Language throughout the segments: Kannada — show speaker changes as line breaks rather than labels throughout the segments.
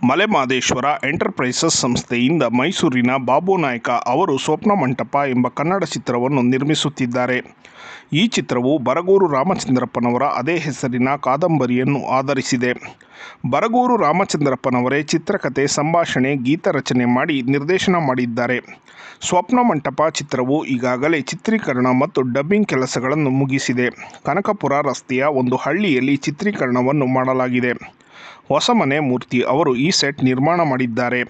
ಮಲೆಮಹದೇಶ್ವರ ಎಂಟರ್ಪ್ರೈಸಸ್ ಸಂಸ್ಥೆಯಿಂದ ಮೈಸೂರಿನ ಬಾಬು ನಾಯಕ ಅವರು ಸ್ವಪ್ನ ಮಂಟಪ ಎಂಬ ಕನ್ನಡ ಚಿತ್ರವನ್ನು ನಿರ್ಮಿಸುತ್ತಿದ್ದಾರೆ. ಈ ಚಿತ್ರವು ಬರಗೂರು ರಾಮಚಂದ್ರಪ್ಪನವರ ಅದೇ ಹೆಸರಿನ ಕಾದಂಬರಿಯನ್ನು ಆಧರಿಸಿದೆ. ಬರಗೂರು ರಾಮಚಂದ್ರಪ್ಪನವರೇ ಚಿತ್ರಕಥೆ ಸಂಭಾಷಣೆ, ಗೀತ ರಚನೆ ಮಾಡಿ ನಿರ್ದೇಶನ ಮಾಡಿದ್ದಾರೆ. ಸ್ವಪ್ನ ಮಂಟಪ ಚಿತ್ರವು ಈಗಾಗಲೇ ಚಿತ್ರೀಕರಣ ಮತ್ತು ಡಬ್ಬಿಂಗ್ ಕೆಲಸಗಳನ್ನು ಮುಗಿಸಿದೆ. ಕನಕಪುರ ರಸ್ತೆಯ ಒಂದು ಹಳ್ಳಿಯಲ್ಲಿ ಚಿತ್ರೀಕರಣವನ್ನು ಮಾಡಲಾಗಿದೆ. ಹೊಸಮನೆ ಮೂರ್ತಿ ಅವರು ಈ ಸೆಟ್ ನಿರ್ಮಾಣ ಮಾಡಿದ್ದಾರೆ.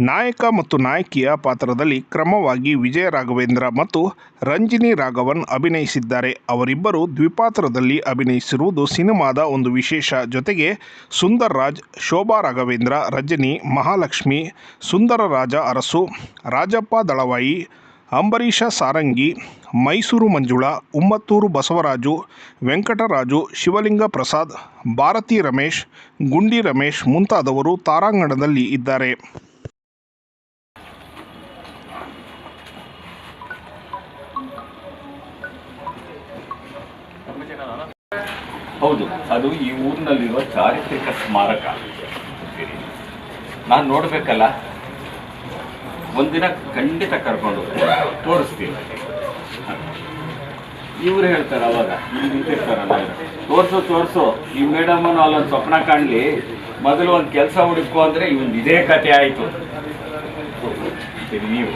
ನಾಯಕ ಮತ್ತು ನಾಯಕಿಯ ಪಾತ್ರದಲ್ಲಿ ಕ್ರಮವಾಗಿ ವಿಜಯ ರಾಘವೇಂದ್ರ ಮತ್ತು ರಂಜಿನಿ ರಾಘವನ್ ಅಭಿನಯಿಸಿದ್ದಾರೆ. ಅವರಿಬ್ಬರು ದ್ವಿಪಾತ್ರದಲ್ಲಿ ಅಭಿನಯಿಸಿರುವುದು ಸಿನಿಮಾದ ಒಂದು ವಿಶೇಷ. ಜೊತೆಗೆ ಸುಂದರ್ ರಾಜ್ ಶೋಭಾ ರಾಘವೇಂದ್ರ, ರಜನಿ, ಮಹಾಲಕ್ಷ್ಮಿ ಸುಂದರ ರಾಜ ಅರಸು, ರಾಜಪ್ಪ ದಳವಾಯಿ ಅಂಬರೀಷ ಸಾರಂಗಿ, ಮೈಸೂರು ಮಂಜುಳಾ, ಉಮ್ಮತ್ತೂರು ಬಸವರಾಜು, ವೆಂಕಟರಾಜು, ಶಿವಲಿಂಗ ಪ್ರಸಾದ್, ಭಾರತಿ ರಮೇಶ್, ಗುಂಡಿ ರಮೇಶ್ ಮುಂತಾದವರು ತಾರಾಂಗಣದಲ್ಲಿ ಇದ್ದಾರೆ.
ಹೌದು, ಅದು ಈ ಊರಿನಲ್ಲಿರುವ ಚಾರಿತ್ರಿಕ ಸ್ಮಾರಕ. ನಾನು ನೋಡ್ಬೇಕಲ್ಲ? ಒಂದಿನ ಖಂಡಿತ ಕರ್ಕೊಂಡು ತೋರಿಸ್ತೀವಿ ಇವ್ರು ಹೇಳ್ತಾರೆ ಅವಾಗ ಇಲ್ಲಿ ನಿಂತಿರ್ತಾರಲ್ಲ ತೋರಿಸು, ತೋರ್ಸು. ಈ ಮೇಡಮನ್ನು ಅಲ್ಲೊಂದು ಸ್ವಪ್ನ ಕಾಣಲಿ. ಮೊದಲು ಒಂದು ಕೆಲಸ ಹುಡುಕೋ ಅಂದ್ರೆ ಇವನ್ ಇದೇ ಕತೆ ಆಯ್ತು. ನೀವು.